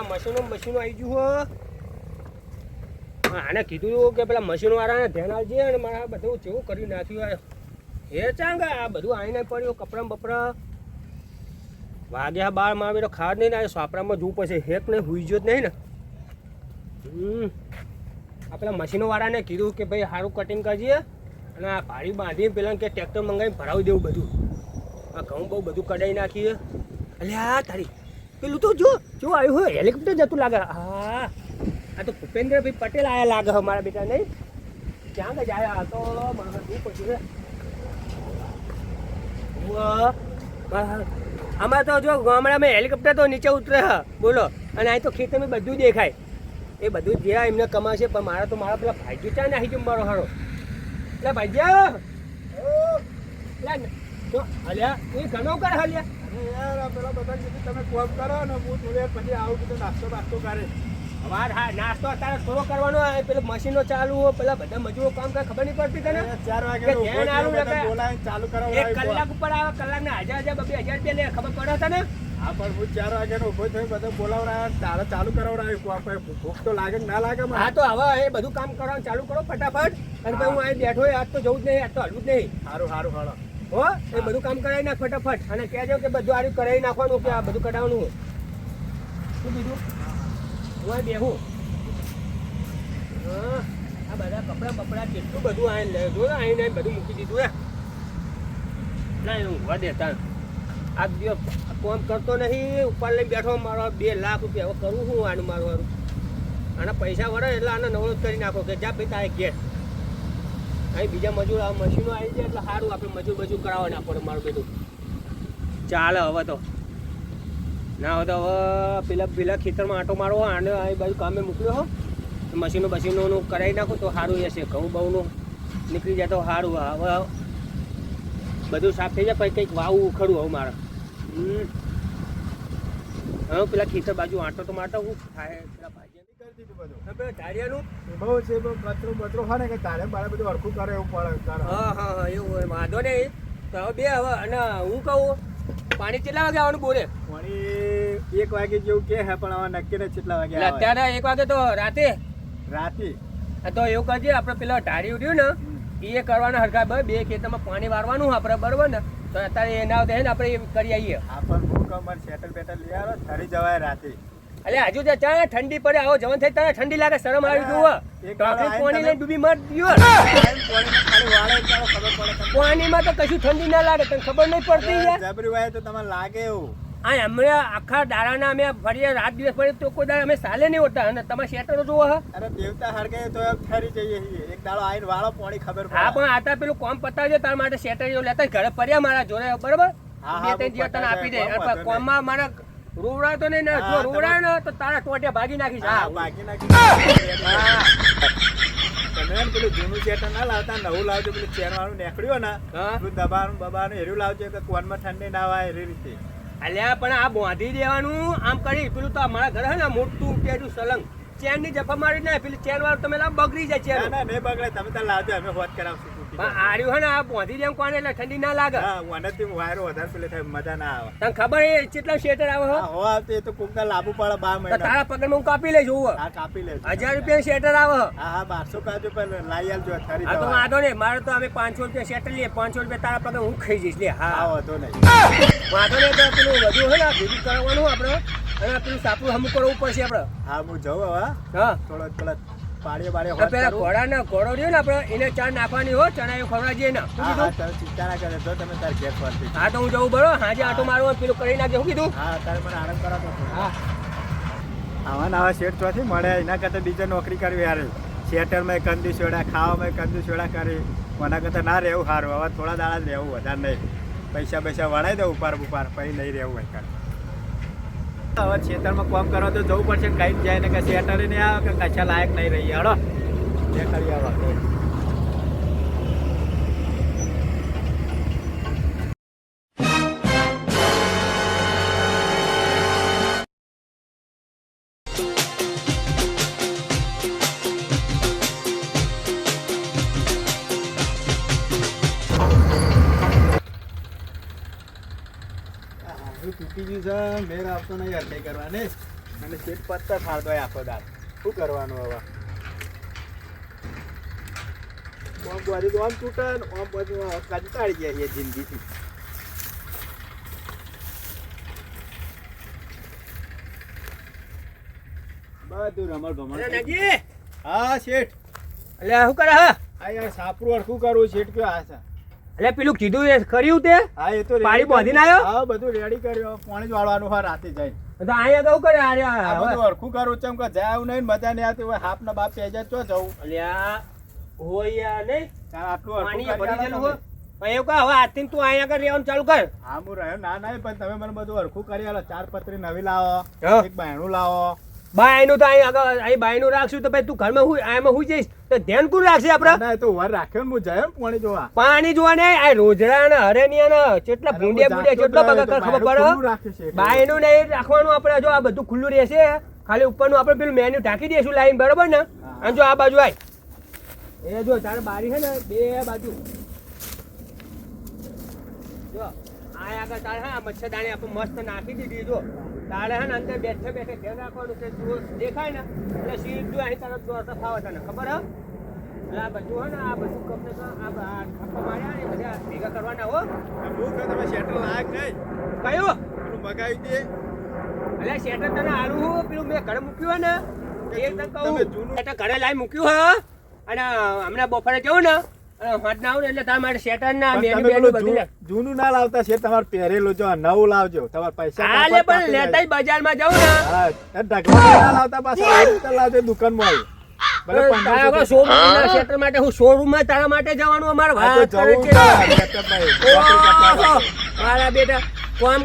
આ મશીનો મશીનો આવી ગયું હો. આને કીધું કે પેલા મશીન વાળાને ધ્યાન આવજે અને મારા બધું જેવું કરી નાખ્યું હે ચાંગા, આ બધું આઈને પડ્યું, કપડા બપડા. વાગ્યા બારમાં આવે તો ખાવા નહીં ને સાપરામાં જોવું પડશે. હેક ને હુઈ જ નહીં ને. આ પેલા મશીનો વાળાને કીધું કે ભાઈ સારું કટિંગ કરજે અને આ ભાડી બાંધી પેલા કે ટ્રેક્ટર મંગાવી ભરાવી દેવું બધું. આ ઘઉં બહુ બધું કઢાઈ નાખીએ. અલ્યા તારી પેલું તો જો જો આવ્યું હોય હેલિકોપ્ટર જતું લાગે. હા આ તો ભૂપેન્દ્રભાઈ પટેલ આયા લાગે છે મારા બેટા નહીં. ક્યાં કે જાય આ તો મારા શું પછી આમાં તો જો ગામડામાં હેલિકોપ્ટર તો નીચે ઉતરે હા બોલો. અને અહીં તો ખેતરમાં બધું દેખાય. એ બધું જે એમને કમાશે પણ મારા તો મારા પેલા ભાઈજો ચા નાખી જમ મારો હારો. એટલે ભાઈજી. જો, અલ્યા એ ઘણો કર હલ્યા. યાર આ પેલા બધા કીધું તમે કોમ કરો ને હું થોડી વાર પછી આવું કીધું નાસ્તો બાસ્તો કરે. વાર હા નાસ્તો અત્યારે થોડો કરવાનો આ પેલો મશીનો ચાલુ પેલા બધા મજૂરો કામ કરે ખબર નહીં પડતી તને? ચાર વાગે ધ્યાન આલું થયો, બધા લગાય. બોલાવીને ચાલુ એક કલાક ઉપર આવે કલાક ના હજાર હજાર બબે હજાર રૂપિયા લે ખબર પડે તને? હા પણ હું ચાર વાગે ઊભો થયો બધો બોલાવડાવ્યા તારે ચાલુ કરાવડાવી કોમ ભૂખ તો લાગે ના લાગે હા તો હવે એ બધું કામ કરવાનું ચાલુ કરો ફટાફટ. અને હું અહીં બેઠો આજ તો જવું જ નહીં આજ તો હલવું જ નહીં. સારું સારું હાલો. હો, એ બધું કામ કરાવી નાખ ફટાફટ. અને કહેજો કે બધું આર્યું કરાવી નાખવાનું કે આ બધું કઢાવવાનું શું બીજું હું બેહું. આ બધા કપડાં બપડા કેટલું બધું આઈને લે જો ને આઈને બધું મૂકી દીધું, હે. ના, એ ઊંઘવા દેતા આ દિવસ કોમ કરતો નહીં, ઉપર લઈ બેઠો, મારો બે લાખ રૂપિયા કરું હું આનું મારું આનું આના પૈસા વળે એટલે આને નવરો કરી નાખો કે જા ભાઈ તારે ઘેર. અહીં બીજા મજૂર આ મશીનો આવી જાય એટલે સારું, આપણે મજૂર મજૂર કરાવવા ના પડે મારું બધું. ચાલે હવે તો. ના હવે તો હવે પેલા પેલા ખેતરમાં આંટો મારવો આને આ બાજુ કામે મોકલ્યો હો. મશીનો બશીનોનું કરાવી નાખો તો સારું રહેશે. ઘઉં બહુનું નીકળી જાય તો સારું. હવે બધું સાફ થઈ જાય, પછી કંઈક વાવું, ઉખડવું હવે મારે. હવે પેલા ખેતર બાજુ આંટો તો મારતો, હું થાય, પેલા બધું ધારિયાનું એ બહુ છે બહુ કચરો બચરો હોય ને કે તારે બધું અડખું કરે એવું પડે હા હા હા એવું હોય વાંધો નહીં. તો હવે બે હવે અને હું કહું પાણી કેટલા વાગે આવવાનું બોલે? પાણી એક વાગે જેવું કે હે પણ હવે નક્કી નહીં કેટલા વાગે અત્યારે એક વાગે તો રાતે? રાતે? તો એવું કરજે આપણે પેલા ઢારી ઉડ્યું ને એ કરવાના હરખા બે ખેતરમાં પાણી વારવાનું આપણે બરોબર ને? તો અત્યારે એના ને આપણે કરી આવીએ. હા પણ હું કહું સેટલ બેટલ લઈ આવો ઠરી જવાય રાતે. એટલે હજુ તો ચા ઠંડી પડે આવો જવાન થઈ તારે ઠંડી લાગે શરમ આવી ગયું તો પાણી લઈને ડૂબી મર ગયો પોણીમાં તો કશું ઠંડી ના લાગે તને ખબર નહીં પડતી યાર. જબરી વાય તો તમને લાગે એવું. આ અમે આખા દાડાના અમે ફરીએ રાત દિવસ ફરી તો કોઈ દાડા અમે સાલે નહીં હોતા. અને તમે શેટરો જોવો હા. અરે દેવતા હરગે તો ફરી જઈએ એક દાડો આઈને વાળો પોણી ખબર હા પડે પણ આતા પેલું કોમ પતાવજો તાર માટે શેટર લેતા ઘરે પર્યા મારા જોડે બરાબર? હા, બે હા, ત્રણ હું દિવસ તને આપી દે. કોમમાં મારા રોવડાય તો નહીં ને જો રૂવડા ને તો તારા ટોટિયા ભાગી નાખી હા ભાગી નાખી તમે એમ પેલું જૂનું ચેટર ના લાવતા નવું લાવજો પેલું ચેર વાળું નીકળ્યું ને પેલું દબાણ બબાણ હેરું લાવજો કે કોનમાં ઠંડી ના આવે એવી રીતે. અલ્યા પણ આ બાંધી દેવાનું આમ કરી પેલું તો અમારા ઘરે હે ને મોટું પેલું સલંગ. ચેનની જફા મારી ના પેલી ચેન વાળું તમે લાવ બગડી જાય ના ચેન ના નહીં બગડે તમે તો લાવજો અમે હોત કરાવશું. આર્યું હે ને આ કોને એટલે ઠંડી ના લાગે. હા વાનાથી વાયરો વધારે પેલે થાય મજા ના આવે. તને ખબર એ કેટલા શેટર આવે હો? હો આવતી એ તો કુંકા લાભુ પડે બા મહિના. તારા પગમાં હું કાપી લઈશ હા. કાપી હજાર રૂપિયા શેટર આવે હા. હા બારસો કાજુ પણ લાઈ હા તો વાંધો નહીં મારે તો હવે પાંચસો રૂપિયા સેટલ લઈએ પાંચસો રૂપિયા તારા પગે હું ખાઈ જઈશ. લે હા. હા વાંધો નહીં. વાંધો નહીં તો પેલું વધુ હોય ને ભેગું કરવાનું આપણે. અને પેલું સાપડું હમું કરવું પડશે આપણે. હા હું જવું હવે હા. થોડો પેલા પાડીએ બાડીએ તો પેલા કરું. ઘોડો રહ્યો ને આપણે એને ચા નાખવાની હો ચણા એવું ખવડાવીએ ને. ચિંતા ના કરે તો તમે તાર ઘેર ફરતી હા તો હું જવું બરો હાજે આટો મારવા પેલું કરી નાખજે શું કીધું? હા તારે મને આરામ કરાવતો. હા. આવા નવા શેઠ ચોથી મળે એના કરતાં બીજે નોકરી કરવી યાર શેટરમાં કંદી સોડા ખાવામાં કંદી સોડા કરી. કોના કરતાં ના રહેવું સારું હવે થોડા દાડા જ રહેવું વધારે નહીં. પૈસા પૈસા વળાઈ દઉં ઉપર ઉપર પછી નહીં રહેવું હોય. હવે ખેતરમાં કામ કરવા તો જવું પડશે કઈ જાય ને કે શેટરે નહીં આવે કે કશા લાયક નહીં રહી હળો. જે કરી આવો ગયું છે. મેર આવતો નહીં યાર નહીં કરવાની. અને શેઠ પત્તા ખાડતો આખો દાળ. શું કરવાનું હવે? ઓમ બોરી તો આમ તૂટે ને ઓમ બધું કંટાળી ગયા છે જિંદગીથી. બધું રમણ ભમણ હા શેઠ. એટલે શું કરે હા? આ યાર સાપરું શું કરવું શેઠ કયો આ છે? એટલે પેલું કીધું એ કર્યું તે? હા એ તો પાણી બાંધીને આવ્યો? હા બધું રેડી કર્યો. પાણી જ વાળવાનું હોય રાતે જઈને. તો અહીંયા તો કરે અરે આ બધું અડખું કરું ચમ કે જાય એવું નહીં મજા નહીં આવતી હોય હાફ ના બાપ પે જાય તો જવું? અલ્યા હોય નહીં? આટલું પાણી ભરી ગયેલું હોય એવું કહે હવે આજથી તું અહીંયા આગળ રહેવાનું ચાલુ કર. હા હું રહ્યો? ના ના પણ તમે મને બધું અડખું કરી આલો. ચાર પત્રી નવી લાવો હા. એક બહેણું લાવો. બાયનું તો અહીં આગળ અહીં બાયનું રાખશું તો ભાઈ તું ઘરમાં હું આમાં હું જઈશ. તો ધ્યાન કોણ રાખશે ના, આપડે ના તો વાર રાખ્યો ને હું જાય પાણી જોવા. પાણી જોવા ને આ રોજડા ને હરેનિયા ને કેટલા ભૂંડિયા ભૂંડિયા કેટલો બગા ખબર પડે. બાયનું નહીં રાખવાનું આપણે જો આ બધું ખુલ્લું રહેશે. ખાલી ઉપરનું આપણે પેલું મેન્યુ ઢાંકી દઈશું લાઈન બરોબર ને? અને જો આ બાજુ આય. એ જો તારે બારી છે ને બે બાજુ. જો. આગળ તારે હા મચ્છરદાણી આપણે મસ્ત નાખી દીધી જો. તારે હે અંદર બેઠે બેઠે ધ્યાન રાખવાનું કે દેખાય ને એટલે સીધું અહીં તરફ દોડતા ફાવે તને ખબર હે? આ બધું હે ને આ બધું તો આ માર્યા ને બધા ભેગા કરવાના હો. હું કહું તમે શેટર લાયક નહીં કયું? પેલું મગાવી દે. એટલે શેટર તને આલું હું પેલું મેં ઘરે મૂક્યું ને. એ તને કહું જૂનું- શેટર ઘરે લાવી મૂક્યું હે. અને હમણાં બપોરે જવું ને જૂનું ના લાવતા છે તમારે પહેરેલું જો નવું લાવજો. તમારે પૈસા પણ લેતા બજારમાં જવું ને. ઢગલા ના લાવતા પાછા લાવજો દુકાનમાં ભલે તારા આગળ 1500 showroom ના શેટર માટે હું showroom માં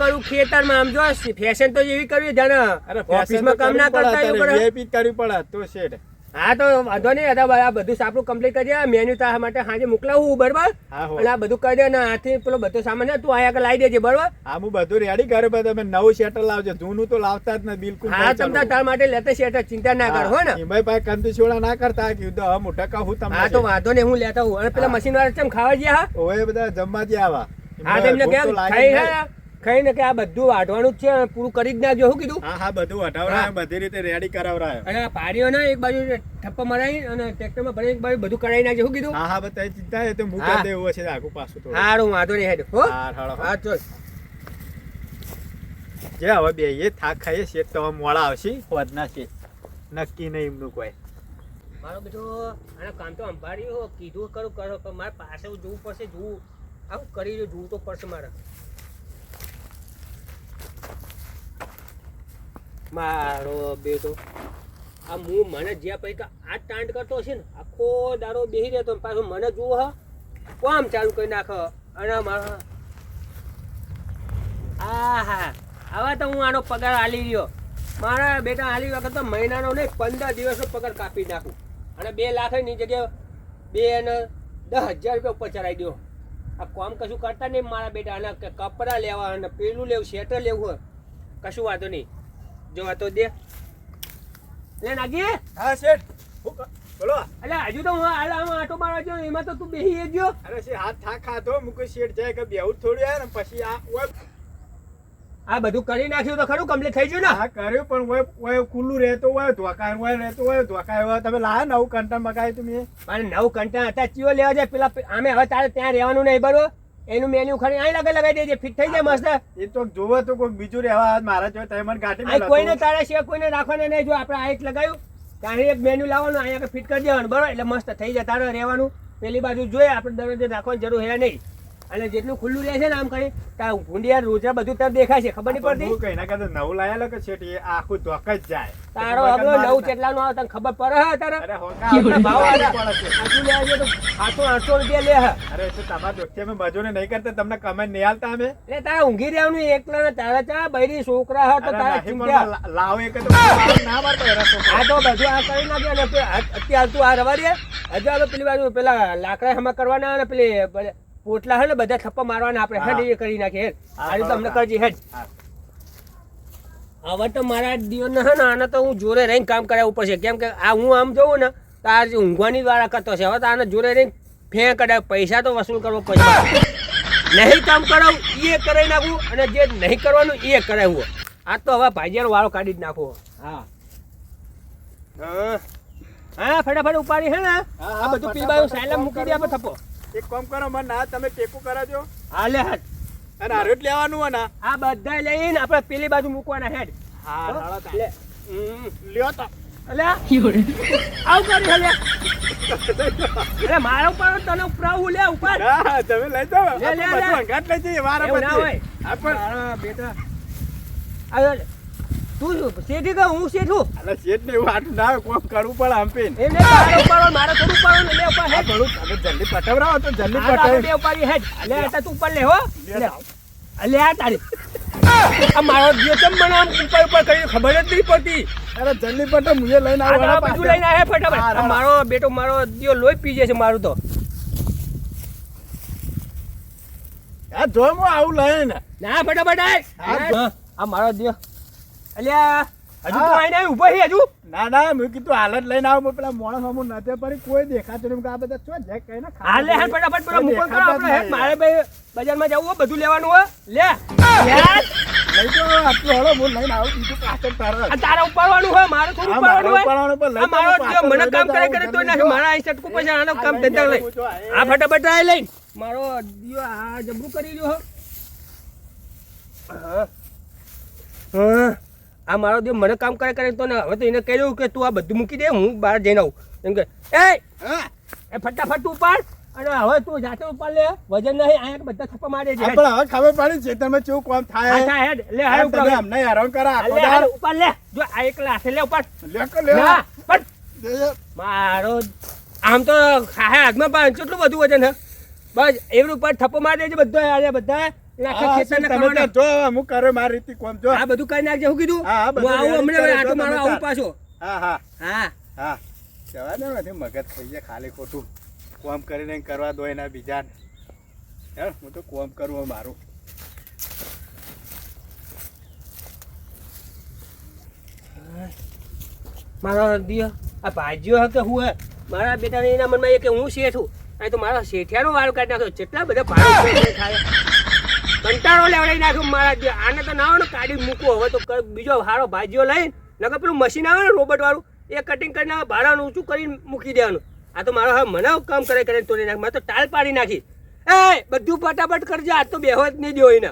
કરે ખેતરમાં. આમ જો ફેશન તો એવી કરવી જાણે. અરે fashion કામ ના કરતા કરવી પડે તો શેઠ. હા તો વાંધો નહીં હતા આ બધું આપણું કમ્પ્લીટ કરજે મેન્યુ તારા માટે સાંજે મોકલાવું બરાબર? હા અને આ બધું કરી દે ને આથી પેલો બધો સામાન તું આયા આગળ લાવી દેજે બરાબર? હા હું બધું રેડી કર્યું પણ તમે નવું શેટર લાવજો. જૂનું તો લાવતા જ નથી બિલકુલ હા તમ તાર માટે લેતા શેટર ચિંતા ના કર હો ને. હા, ભાઈ પાછા છોડા ના કરતા કીધું હવે મોટા કહું તમને. હા તો વાંધો નહીં હું લેતા હું અને પેલા મશીન વાળા ચમ ખાવા ગયા હા? ઓય બધા જમવા જ આવા. હા તેમને કેમ ખાઈ જ નહીં. ને કે આ બધું વાઢવાનું જ છે પૂરું કરી જ નાખજો. શું કીધું? હા હા બધું વઢાવરાય બધી રીતે રેડી કરાવરાય અને આ પાડીઓ ને એક બાજુ ઠપ્પા મરાઈ અને ટ્રેક્ટરમાં ભરી એક બાજુ બધું કરાવી નાખજો. શું કીધું? હા હા બધા ચિંતા એ તો મૂકી હા. દેવું છે આખું પાછું થોડું. સારું વાંધો નહીં હેડ. હો. હા. હા જે હવે બે એ થાક ખાઈએ છે તો મોડા આવશે. હોદના છે. નક્કી નહીં એમનું કોઈ. મારો બેટો આના કામ તો હો કીધું કરું કરો પણ મારે પાસે જોવું પડશે જોવું. આવું કરી જોવું તો પડશે મારે. મારો બેટો. આ હું મને જ્યાં પૈકા આ ટાંટ કરતો હશે ને, આખો દારો બેસી રહેતો પાછો મને જુઓ હા, કોમ ચાલુ કરી નાખો અને મારા આ હા હવે તો હું આનો પગાર હાલી રહ્યો. મારા બેટા હાલી વખત તો મહિનાનો નહીં, પંદર દિવસનો પગાર કાપી નાખું. અને બે લાખની જગ્યાએ બે અને દસ હજાર રૂપિયા ઉપર ચડાવી દો આ કોમ કશું કરતા નહીં મારા બેટા. અને કપડાં લેવા અને પેલું લેવું શેટર લેવું હોય, કશું વાંધો નહીં. જો આ તો દે. લે નાગી. હા શેઠ. બોલો. એટલે હજુ તો હું હાલ આમ આટો મારવા ગયો એમાં તો તું બેસી ગયો અરે શેઠ હાથ થાક ખાધો. મુકો શેઠ જાય કે બેહું થોડું યાર ને પછી આ આ બધું કરી નાખ્યું તો ખરું કમ્પ્લીટ થઈ ગયું ને? હા કર્યું પણ ઓય ઓય ખુલ્લું રહેતો હોય ધોકા હોય રહેતું હોય ધોકા હોય તમે લાયા નવું કંટા મગાવી તમે મારે નવ કંટા હતા ચિયો લેવા જાય પેલા આમે હવે તારે ત્યાં રહેવાનું નહીં બરોબર? એનું મેન્યુ ખરી અહીં લગે લગાઈ દેજે ફિટ થઈ જાય મસ્ત. એ તો જોવો તો કોઈ બીજું રહેવા મારા જો તમે મને આ કોઈને. તારે છે કોઈને રાખવાને નહીં જો આપણે આ એક લગાવ્યું ત્યાં એક મેન્યુ લાવવાનું અહીંયા ફિટ કરી દેવાનું બરાબર? એટલે મસ્ત થઈ જાય તારે રહેવાનું. પેલી બાજુ જોઈએ આપણે દરરોજ રાખવાની જરૂર હે નહીં. અને જેટલું ખુલ્લું રહે છે ને આમ કરી ત્યાં ભૂંડિયા રોજા બધું તરફ દેખાય છે ખબર નહીં પડતી? હું કઈ ના કરતા નવું લાયા કે છે એ આખું ધોક જ જાય. તારો હવે નવ ના- કેટલાનું આવે તને ખબર પડે હે તારે? અરે હોકા ભાવ આવે આટલું લે છે. તો સાતસો આઠસો રૂપિયા લે હે. અરે તો તમારા દોસ્તી અમે ને નહીં કરતા તમને કમેન્ટ નહીં આલતા અમે? એટલે તારે ઊંઘી રહેવાનું એકલા ને તારા ચા બૈરી છોકરા હે તો તારા તારે પણ લાવો એક તો ના મારતો એરા છોકરો. આ તો બધું આ કરી નાખે પે- અત્યારે તું આ રવા દે હજુ પેલી બાજુ પેલા લાકડા હમા કરવાના અને પેલી પોટલા હે ને બધા થપ્પા મારવાના આપણે હા. હેડ એ કરી નાખીએ હેડ. હા, આ તો અમને બરાબર. કરજે હેડ. હવે તો મારા દિવસ હે ને આને તો હું જોરે રહીને કામ કરાવવું પડશે. કેમ કે આ હું આમ જોઉં ને તો આ ઊંઘવાની વાળા કરતો છે. હવે તો આને જોરે રહીને ફેં કઢાય પૈસા તો વસૂલ કરવો પડશે. નહીં કામ કરાવું એ કરાવી નાખું અને જે નહીં કરવાનું એ કરાવવું આ તો હવે ભાઈજાનો વાળો કાઢી જ નાખવો હા. હા હા ફટાફટ ઉપાડી હે ને. આ બધું પીવાયું સાયલમ મૂકી દે આપણે થપ્પો. એક કામ કરો મને ના તમે ટેકું કરાજો હાલે હાથ અને આ રોટ લેવાનું હોય ને આ બધા લઈને આપણે પેલી બાજુ મૂકવાના હેડ. હા લે. હમ. લ્યો તો. અલ્યા આવું કરી અરે મારા ઉપર તને ઉપરાવું લે ઉપર. હા તમે લઈ જાઓ. લે, લઈ જઈએ બેટા. આવ્યો લે. તું શેઠી કે હું શેઠું? આલા શેઠ ને એવું હાથું ના કોમ કરવું પડે આમ પેન. એ લે મારા ઉપર મારે થોડું ઉપર લે ઉપાડ હે હેડ તમે જલ્દી પટાવરાવો તો જલ્દી પટાવ. બે ઉપાડી હેડ લે એટલે તું ઉપર લે હો. લે. આ તારી. આ મારો જે કેમ મને આમ ઉપર ઉપર કરી ખબર જ નહીં પડતી. અરે જલ્દી પટા મુજે લઈને આવો આ બધું લઈને હા, ફટાફટ મારો બેટો મારો દિયો લોહી પી જાય છે મારું તો. આ જો હું આવું લઈને. ના ફટાફટ આ મારો દિયો. અલ્યા હજુ તો આઈને આઈ છે હજુ? ના ના મેં કીધું હાલત લઈને આવું પેલા મોણસ પડી કોઈ દેખાતું નહીં. આ બધા શું છે? કઈ ના હાલે હાલ ફટાફટ પેલો કોઈ કરો આપણે નહીં. મારે ભાઈ બજારમાં જવું હોય બધું લેવાનું હોય લે. લઈ જાઓ, આટલું હળો હું લઈને આવું બીજું પાછળ તરત. તારા ઉપાડવાનું હોય મારે થોડું ઉપાડવાનું હોય આ મારો મને કામ કરે કરે તો જલ્દી મારા અહીં સટકું પછી આનો કામ ધંધા લઈ. આ ફટાફટ આ લઈને મારો દિયો આ જબરું કરી લ્યો હા. હા. આ મારો દેવ મને કામ કરે કરે તો ને હવે તો એને કહ્યું કે તું આ બધું મૂકી દે હું બહાર જઈને આવું. એમ કે એ એ ફટાફટ ઉપાડ અને હવે તું જાતે ઉપાડ લે. વજન નહીં અહીંયા બધા થપ્પા મારે છે. પણ હવે ખબર પડી છે તમે ચૂક કામ થાય. હેડ. લે હવે તમે ઉપાડ. અમને હેરાન કરો લે ઉપાડ લે. જો આ એકલા હાથે લે ઉપાડ. લે કે લે. પણ મારો આમ તો ખાહે હાથમાં પાંચ કેટલું બધું વજન હે બસ એવડું ઉપર થપ્પો મારી દેજે બધા આજે બધા. આખા હા, ખેતરને તમે જો હું કરે મારી રીતે કોમ જો. આ બધું કરી નાખજે હું કીધું? હા, હા, બધું હું આવું હમણાં આટો મારવા આવું પાછો. હા હા. હા. હા. જવા દે ને મગજ થઈ જાય ખાલી ખોટું. કોમ કરીને કરવા દો એના બીજા હું તો કોમ કરું મારું. મારો દિયો આ ભાજીઓ હતો હું હે? મારા બેટાને એના મનમાં એ કે હું શેઠ. છું અહીં તો મારા શેઠિયાનો વાળ કાઢી નાખ્યો. કેટલા બધા ભાઈ થાય કંટાળો લેવડાવી નાખ્યો મારા. આને તો ના આવે ને કાઢી મૂકવો. હવે તો બીજો હારો ભાજીઓ લઈને, નકર પેલું મશીન આવે ને રોબોટ વાળું, એ કટિંગ કરીને ભાડાનું ઊંચું કરીને મૂકી દેવાનું. આ તો મારો હવે મને કામ કરે કરે તોડી નાખ. મેં તો ટાલ પાડી નાખી. એ, બધું ફટાફટ કરજો. આ તો બેહો જ નહીં દો એને.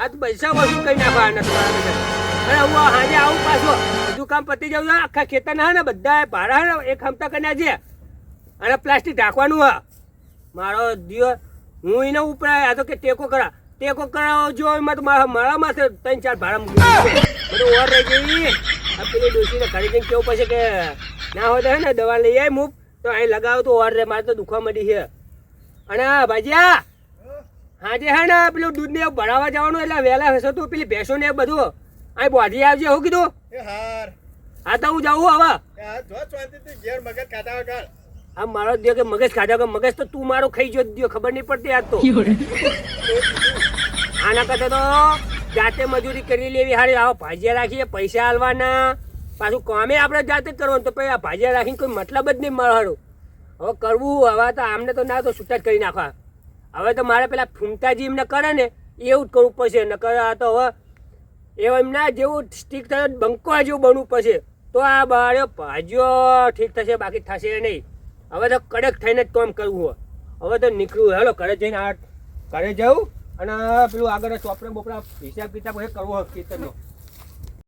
આ તો પૈસા વસૂલ કરી નાખવા આના તો મારા હું હાજે આવું પાછો. બધું કામ પતી જવું આખા ખેતરના ને બધા ભાડા ને એક હમતા કરી નાખજે અને પ્લાસ્ટિક ઢાંકવાનું હા મારો દિયો, હું એને ઉપરાય. આ તો કે ટેકો કરા. ટેકો કરાવો જો એમાં તો મારા મારા માથે ત્રણ ચાર ભાડા મૂકી બધું ઓર રહી ગઈ. આ પેલી ડોસીને ઘરે જઈને કેવું પડશે કે ના હોય તો હે ને દવા લઈ આવી મૂક. તો અહીં લગાવો તો ઓર રે મારે તો દુખવા મળી છે. અને આ ભાજીયા હાજે હે ને પેલું દૂધ ને ભરાવા જવાનું એટલે વહેલા હશે તું પેલી ભેંસો ને એ બધું. અહીં બોધી આવજે હું કીધું? એ હા તો હું જાઉં હવે. આ મારો દિયો કે મગજ ખાધા કે મગજ તો તું મારો ખાઈ જો દિયો ખબર નહીં પડતી આજ તો. આના કરતા તો જાતે મજૂરી કરી લેવી હારી. આવો ભાજીયા રાખીએ, પૈસા હાલવાના પાછું કામે આપણે જાતે કરવાનું. તો પછી આ ભાજીયા રાખીને કોઈ મતલબ જ નહીં મારું હવે કરવું, હવે તો આમને તો ના તો છૂટા જ કરી નાખવા. હવે તો મારે પેલા ફૂમતાજી એમને કરે ને, એવું જ કરવું પડશે. નકર આ તો હવે એવું એમના જેવું સ્ટીક થયો બંકો જેવું બનવું પડશે. તો આ બાળ્યો ભાજીઓ ઠીક થશે, બાકી થશે નહીં. હવે તો કડક થઈને જ કામ કરવું હવે તો નીકળવું. હેલો, ઘરે જઈને આ ઘરે જવું અને પેલું આગળ ચોપડે બોપડા હિસાબ કિતાબ એ કરવો હકીકતનો